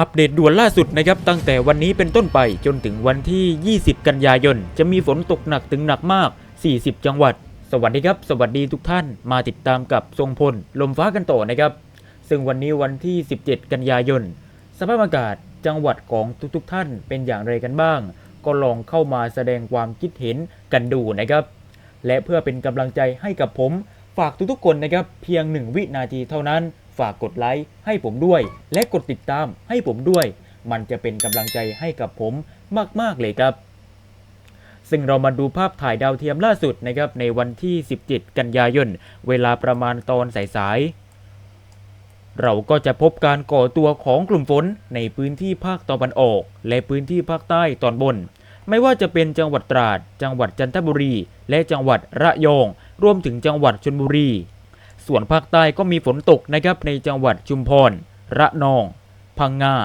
อัปเดตด่วนล่าสุดนะครับตั้งแต่วันนี้เป็นต้นไปจนถึงวันที่ 20 กันยายน จะมีฝนตกหนักถึงหนักมาก 40 จังหวัด สวัสดีครับ สวัสดีทุกท่านมาติดตามกับทรงพล ลมฟ้ากันต่อนะครับ ซึ่งวันนี้วันที่ 17 กันยายน สภาพอากาศจังหวัดของทุกๆท่านเป็นอย่างไรกันบ้าง ก็ลองเข้ามาแสดงความคิดเห็นกันดูนะครับ และเพื่อเป็นกำลังใจให้กับผมฝากทุกๆคนนะครับเพียง 1 วินาทีเท่านั้น ฝากกดไลค์ให้ผมด้วย และกดติดตามให้ผมด้วย มันจะเป็นกำลังใจให้กับผมมาก ๆ เลยครับ ซึ่งเรามาดูภาพถ่ายดาวเทียมล่าสุดนะครับในวันที่ 17 กันยายน เวลาประมาณตอนสายๆ เราก็จะพบการก่อตัวของกลุ่มฝนในพื้นที่ภาคตะวันออก และพื้นที่ภาคใต้ตอนบน ไม่ว่าจะเป็นจังหวัดตราด จังหวัดจันทบุรี และจังหวัดระยอง รวมถึงจังหวัดชลบุรี ส่วนภาคใต้ก็มีฝนตกนะครับในจังหวัดชุมพร ระนอง พังงา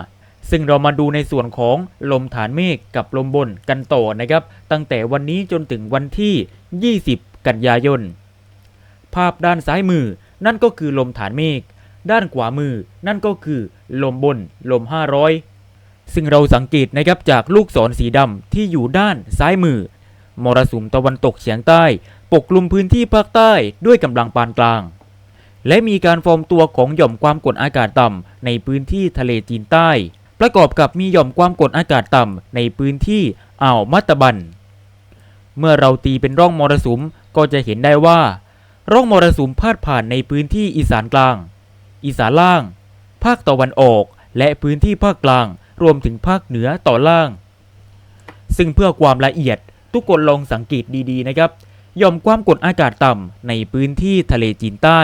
ซึ่งเรามาดูในส่วนของลมฐานเมฆกับลมบนกันต่อนะครับ ตั้งแต่วันนี้จนถึงวันที่ 20 กันยายน ภาพด้านซ้ายมือนั่นก็คือลมฐานเมฆ ด้านขวามือนั่นก็คือลมบนลม 500 ซึ่งเราสังเกตนะครับจากลูกศรสีดำที่อยู่ด้านซ้ายมือ มรสุมตะวันตกเฉียงใต้ ปกคลุมพื้นที่ภาคใต้ด้วยกำลังปานกลาง และมีการฟอร์มตัวของหย่อมความกดอากาศต่ำในพื้นที่ทะเลจีนใต้ ประกอบกับมีหย่อมความกดอากาศต่ำในพื้นที่อ่าวมัตตบัน เมื่อเราตีเป็นร่องมรสุมก็จะเห็นได้ว่า ร่องมรสุมพาดผ่านในพื้นที่อีสานกลาง อีสานล่าง ภาคตะวันออก และพื้นที่ภาคกลาง รวมถึงภาคเหนือต่อล่าง ซึ่งเพื่อความละเอียดทุกคนลองสังเกตดีๆนะครับหย่อมความกดอากาศต่ำในพื้นที่ทะเลจีนใต้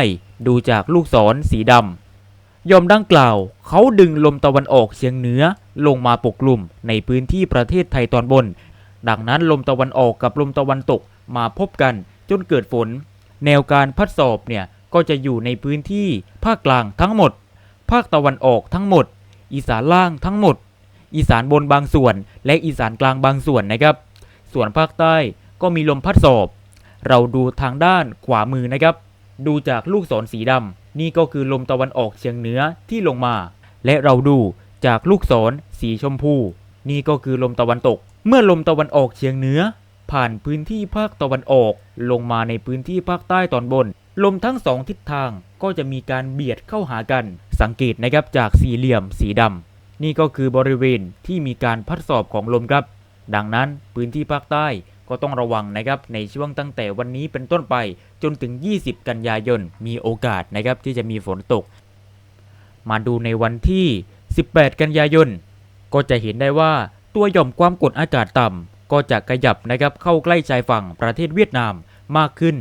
ดูจากลูกศรสีดำยอมดังกล่าว เขาดึงลมตะวันออกเฉียงเหนือลงมาปกคลุมในพื้นที่ประเทศไทยตอนบน ดังนั้นลมตะวันออกกับลมตะวันตกมาพบกันจนเกิดฝน แนวการพัดสอบเนี่ยก็จะอยู่ในพื้นที่ภาคกลางทั้งหมด ภาคตะวันออกทั้งหมด อีสานล่างทั้งหมด อีสานบนบางส่วน และอีสานกลางบางส่วนนะครับ ส่วนภาคใต้ก็มีลมพัดสอบ เราดูทางด้านขวามือนะครับ ดูจากลูกศรสีดำนี่ก็คือลมตะวันออกเฉียงเหนือที่ลงมา และเราดูจากลูกศรสีชมพู นี่ก็คือลมตะวันตก เมื่อลมตะวันออกเฉียงเหนือ ผ่านพื้นที่ภาคตะวันออก ลงมาในพื้นที่ภาคใต้ตอนบน ลมทั้งสองทิศทางก็จะมีการเบียดเข้าหากัน สังเกตนะครับจากสี่เหลี่ยมสีดำนี่ก็คือบริเวณที่มีการพัดสอบของลมครับ ดังนั้นพื้นที่ภาคใต้ ก็ต้องระวังนะครับในช่วงตั้งแต่วันนี้เป็นต้นไปจนถึง 20 กันยายนมีโอกาสนะครับที่จะมีฝนตก มาดูในวันที่ 18 กันยายนก็จะเห็นได้ว่าตัวหย่อมความกดอากาศต่ำก็จะขยับนะครับเข้าใกล้ชายฝั่งประเทศเวียดนามมากขึ้น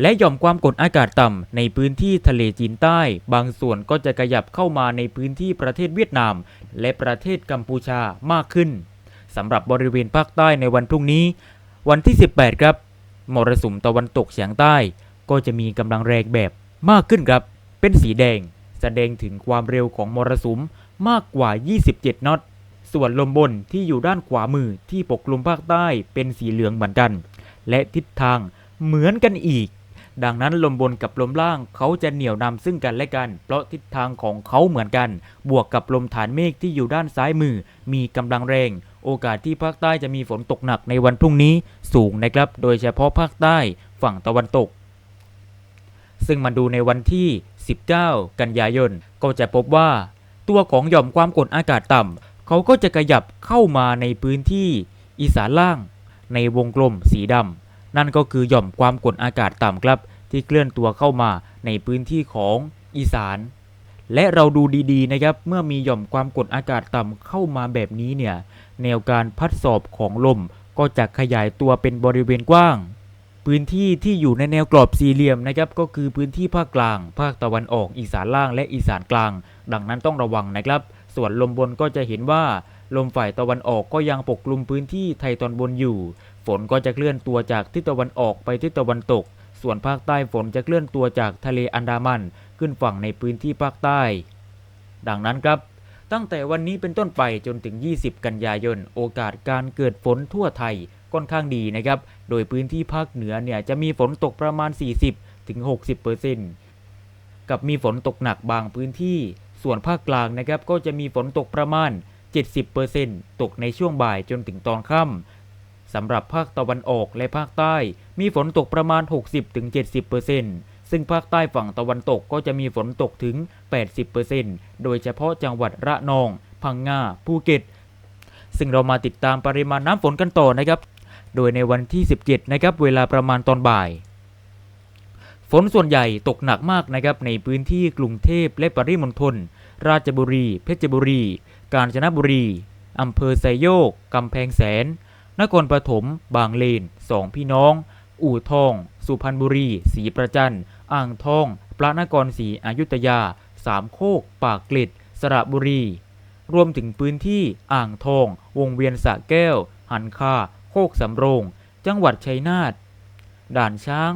และหย่อมความกดอากาศต่ำในพื้นที่ทะเลจีนใต้ บางส่วนก็จะขยับเข้ามาในพื้นที่ประเทศเวียดนาม และประเทศกัมพูชามากขึ้นสำหรับบริเวณภาคใต้ในวันพรุ่งนี้ วันที่ 18 ครับมรสุมตะวันตกเฉียงใต้ ก็จะมีกำลังแรงแบบมากขึ้นครับ เป็นสีแดง แสดงถึงความเร็วของมรสุมมากกว่า 27 นอต ส่วนลมบนที่อยู่ด้านขวามือที่ปกคลุมภาคใต้เป็นสีเหลืองเหมือนกัน และทิศทางเหมือนกันอีก ดังนั้นลมบนกับลมล่างเขาจะเหนี่ยวนำซึ่งกันและกัน เพราะทิศทางของเขาเหมือนกัน บวกกับลมฐานเมฆที่อยู่ด้านซ้ายมือ มีกำลังแรง โอกาสที่ภาคใต้จะมีฝนตกหนักในวันพรุ่งนี้สูงนะครับ โดยเฉพาะภาคใต้ฝั่งตะวันตก ซึ่งมาดูในวันที่ 19 กันยายน ก็จะพบว่า ตัวของหย่อมความกดอากาศต่ำเขาก็จะขยับเข้ามาในพื้นที่อีสานล่าง ในวงกลมสีดำ นั่นก็คือหย่อมความกดอากาศต่ำครับ ที่เคลื่อนตัวเข้ามาในพื้นที่ของอีสาน และเราดูดีๆนะครับเมื่อมีหย่อมความกดอากาศต่ำเข้ามาแบบนี้เนี่ยแนวการพัดสอบของลมก็จะขยายตัวเป็นบริเวณกว้าง พื้นที่ที่อยู่ในแนวกรอบสี่เหลี่ยมนะครับก็คือพื้นที่ภาคกลาง ภาคตะวันออกอีสานล่างและอีสานกลาง ดังนั้นต้องระวังนะครับ ส่วนลมบนก็จะเห็นว่า ลมฝ่ายตะวันออกก็ยังปกคลุมพื้นที่ไทยตอนบนอยู่ ฝนก็จะเคลื่อนตัวจากทิศตะวันออกไปทิศตะวันตก ส่วนภาคใต้ฝนจะเคลื่อนตัวจากทะเลอันดามันขึ้นฝั่งในพื้นที่ภาคใต้ ดังนั้นครับ ตั้งแต่วันนี้เป็นต้นไปจนถึง 20 กันยายน โอกาสการเกิดฝนทั่วไทยค่อนข้างดีนะครับ โดยพื้นที่ภาคเหนือเนี่ยจะมีฝนตกประมาณ 40-60%กับมีฝนตกหนักบางพื้นที่สส่วนภาคกลางนะครับก็จะมีฝนตกประมาณ 70%ตกในช่วงบ่ายจนถึงตอนค่ำสำหรับภาคตะวันออกและภาคใต้ มีฝนตกประมาณ 60-70%ซึ่งภาคใต้ฝั่งตะวันตกก็จะมีฝนตกถึง 80%โดยเฉพาะจังหวัดระนอง พังงา ภูเก็ต ซึ่งเรามาติดตามปริมาณน้ำฝนกันต่อนะครับ โดยในวันที่ 17 นะครับ เวลาประมาณตอนบ่ายฝนส่วนใหญ่ตกหนักมากนะครับในพื้นที่กรุงเทพและปริมณฑล ราชบุรี เพชรบุรี กาญจนบุรีอำเภอไซโยก กำแพงแสน นครปฐม บางเลน สองพี่น้อง อู่ทอง สุพรรณบุรี ศรีประจัน อ่างทอง พระนครศรีอยุธยา สามโคก ปากเกร็ด สระบุรี รวมถึงพื้นที่อ่างทอง วงเวียนสะแก้ว หันคา โคกสำโรง จังหวัดชัยนาท ด่านช้าง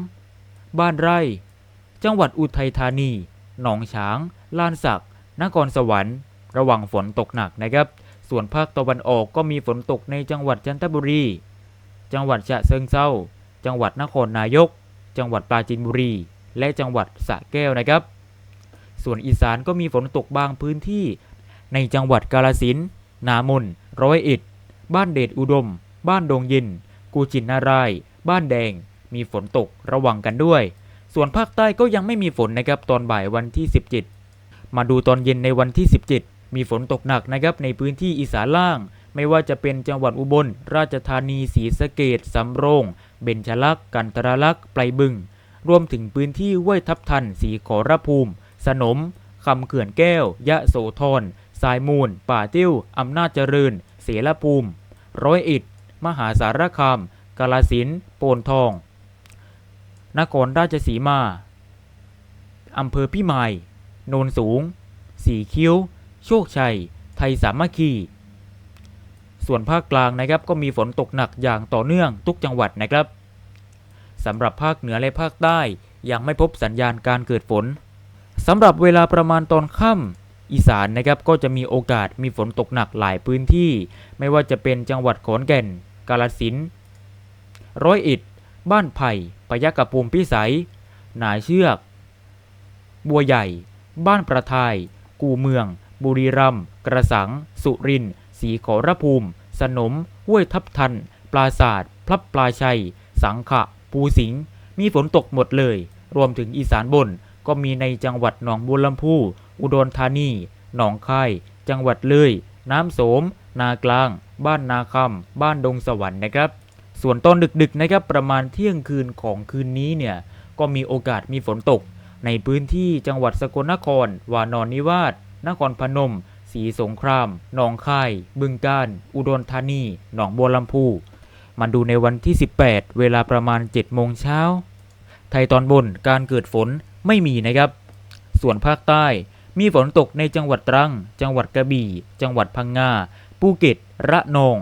บ้านไร่ จังหวัดอุทัยธานี หนองฉาง ลานสัก นครสวรรค์ ระวังฝนตกหนักนะครับ ส่วนภาคตะวันออกก็มีฝนตกในจังหวัดจันทบุรี จังหวัดฉะเชิงเซาจังหวัดนครนายก จังหวัดปราจีนบุรี และจังหวัดสระแก้วนะครับ ส่วนอีสานก็มีฝนตกบางพื้นที่ ในจังหวัดกาฬสินธุ์นามนร้อยเอ็ด บ้านเดชอุดม บ้านดงยิน กูจินนาราย บ้านแดง มีฝนตกระวังกันด้วย ส่วนภาคใต้ก็ยังไม่มีฝนนะครับตอนบ่ายวันที่ 17 มาดูตอนเย็นในวันที่ 17 มีฝนตกหนักนะครับในพื้นที่อีสานล่าง ไม่ว่าจะเป็นจังหวัดอุบล ราชธานีศรีสะเกดสำโรง เบญชลักษ์กันตราลักษ์ไพรบึง รวมถึงพื้นที่ห้วยทับทันสีขอรภูมิ สนมคำเขื่อนแก้ว ยะโสธรสายมูล ป่าติ้วอำนาจเจริญ เสรภูมิ ร้อยเอ็ดมหาสารคาม กาลสินโปนทอง นครราชสีมาอำเภอพิมาย โนนสูง สีคิ้ว โชคชัย ไทยสามัคคี ส่วนภาคกลางนะครับก็มีฝนตกหนักอย่างต่อเนื่องทุกจังหวัดนะครับสำหรับภาคเหนือและภาคใต้ยังไม่พบสัญญาณการเกิดฝนสำหรับเวลาประมาณตอนค่ำอีสานนะครับก็จะมีโอกาสมีฝนตกหนักหลายพื้นที่ ไม่ว่าจะเป็นจังหวัดขอนแก่น กาฬสินธุ์ร้อยเอ็ด บ้านไผ่พยัคฆภูมพิสัย หนาเชือก บัวใหญ่ บ้านประทาย กูเมือง บุรีรัมย์กระสัง สุรินทร์ศรีขอรภูมิ สนมห้วยทับทัน ปราศาสตร์พลับปลาชัย สังขะ ภูสิงห์มีฝนตกหมดเลย รวมถึงอีสานบน ก็มีในจังหวัดหนองบัวลำพู อุดรธานี หนองคาย จังหวัดเลย น้ำโสม นากลาง บ้านนาคำบ้านดงสวรรค์นะครับ ส่วนตอนดึกๆนะครับประมาณเที่ยงคืนของคืนนี้เนี่ยก็มีโอกาสมีฝนตก ในพื้นที่จังหวัดสกลนคร วานอนนิวาส นครพนมศรีสงคราม หนองคาย บึงกาฬ อุดรธานี หนองบัวลำพูมาดูในวันที่ 18 เวลาประมาณ 7 โมงเช้า ไทยตอนบนการเกิดฝนไม่มีนะครับ ส่วนภาคใต้มีฝนตกในจังหวัดตรัง จังหวัดกระบี่ จังหวัดพังงา ภูเก็ต ระนอง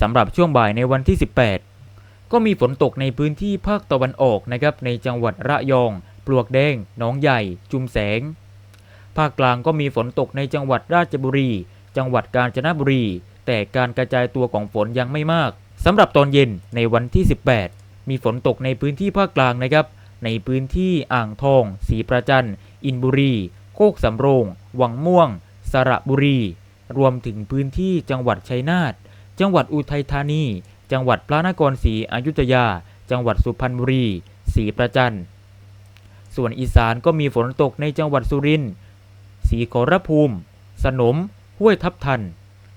สำหรับช่วงบ่ายในวันที่ 18 ก็มีฝนตกในพื้นที่ภาคตะวันออกนะครับ ในจังหวัดระยอง ปลวกแดง หนองใหญ่ จุมแสงาคกลางก็มีฝนตกในจังหวัดราชบุรี จังหวัดกาญจนบุรี แต่การกระจายตัวของฝนยังไม่มากสำหรับตอนเย็นในวันที่ 18 มีฝนตกในพื้นที่ภาคกลางนะครับ ในพื้นที่อ่างทองศรีประจันอินบุรี โคกสำโรง วังม่วง สระบุรี รวมถึงพื้นที่จังหวัดชัยนาท จังหวัดอุทัยธานี จังหวัดพระนครศรีอยุธยา จังหวัดสุพรรณบุรีศรีประจันส่วนอีสานก็มีฝนตกในจังหวัดสุรินทร์ ศรีขอรภูมิ สนม ห้วยทับทัน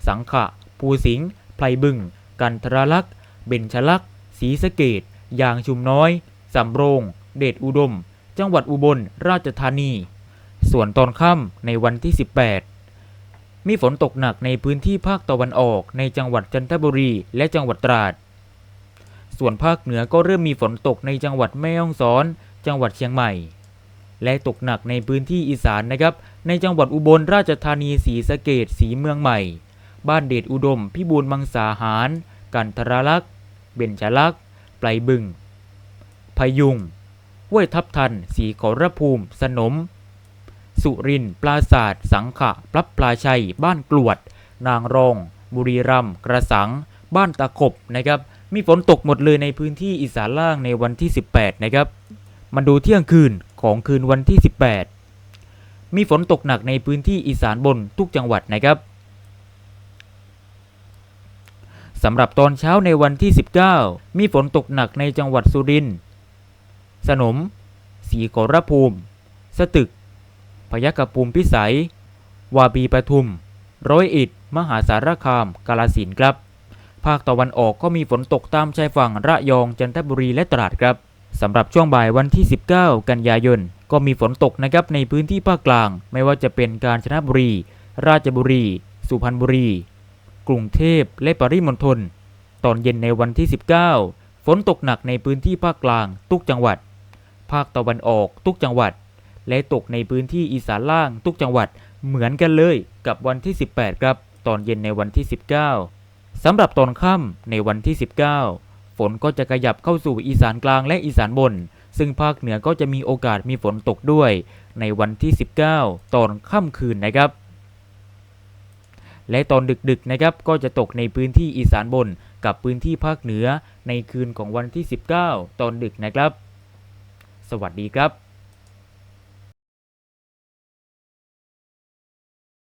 สังขะ ภูสิงห์ไพรบึง กันทรลักษ์ เบญชลักษ์ศรีสะเกดยางชุมน้อย สำโรง เดชอุดม จังหวัดอุบลราชธานี ส่วนตอนค่ำในวันที่ 18 มีฝนตกหนักในพื้นที่ภาคตะวันออกในจังหวัดจันทบุรีและจังหวัดตราด ส่วนภาคเหนือก็เริ่มมีฝนตกในจังหวัดแม่ฮ่องสอน จังหวัดเชียงใหม่ และตกหนักในพื้นที่อีสานนะครับ ในจังหวัดอุบลราชธานีศรีสะเกดศรีเมืองใหม่ บ้านเดชอุดม พิบูลมังสาหาร กันทรลักษ์ เบญชลักษ์ไพรบึง พยุงห้วยทับทันสีขอรภูมิ สนม สุริน ปราศาสตร์สังขะพลับปลาชัย บ้านกลวด นางรอง บุรีรัมย์กระสัง บ้านตะขบนะครับ มีฝนตกหมดเลยในพื้นที่อีสานล่างในวันที่ 18 นะครับมาดูเที่ยงคืน ของคืนวันที่ 18 มีฝนตกหนักในพื้นที่อีสานบนทุกจังหวัดนะครับสำหรับตอนเช้าในวันที่ 19 มีฝนตกหนักในจังหวัดสุรินทร์สนมศรีขอรภูมิ สตึก พยัคฆภูมิพิสัย วาปีปทุม ร้อยเอ็ด มหาสารคาม กาลสินครับ ภาคตะวันออกก็มีฝนตกตามชายฝั่งระยอง จันทบุรีและตราดครับ สำหรับช่วงบ่ายวันที่ 19 กันยายน ก็มีฝนตกนะครับในพื้นที่ภาคกลาง ไม่ว่าจะเป็นกาญจนบุรี ราชบุรี สุพรรณบุรี กรุงเทพและปริมณฑลตอนเย็นในวันที่ 19 ฝนตกหนักในพื้นที่ภาคกลาง ทุกจังหวัด ภาคตะวันออกทุกจังหวัด และตกในพื้นที่อีสานล่างทุกจังหวัดเหมือนกันเลยกับวันที่ 18 ครับ ตอนเย็นในวันที่ 19 สำหรับตอนค่ำในวันที่ 19 ฝนก็จะขยับเข้าสู่อีสานกลางและอีสานบน ซึ่งภาคเหนือก็จะมีโอกาสมีฝนตกด้วย ในวันที่ 19 ตอนค่ำคืนนะครับ และตอนดึกๆนะครับก็จะตกในพื้นที่อีสานบนกับพื้นที่ภาคเหนือในคืนของวันที่ 19 ตอนดึกนะครับ สวัสดีครับ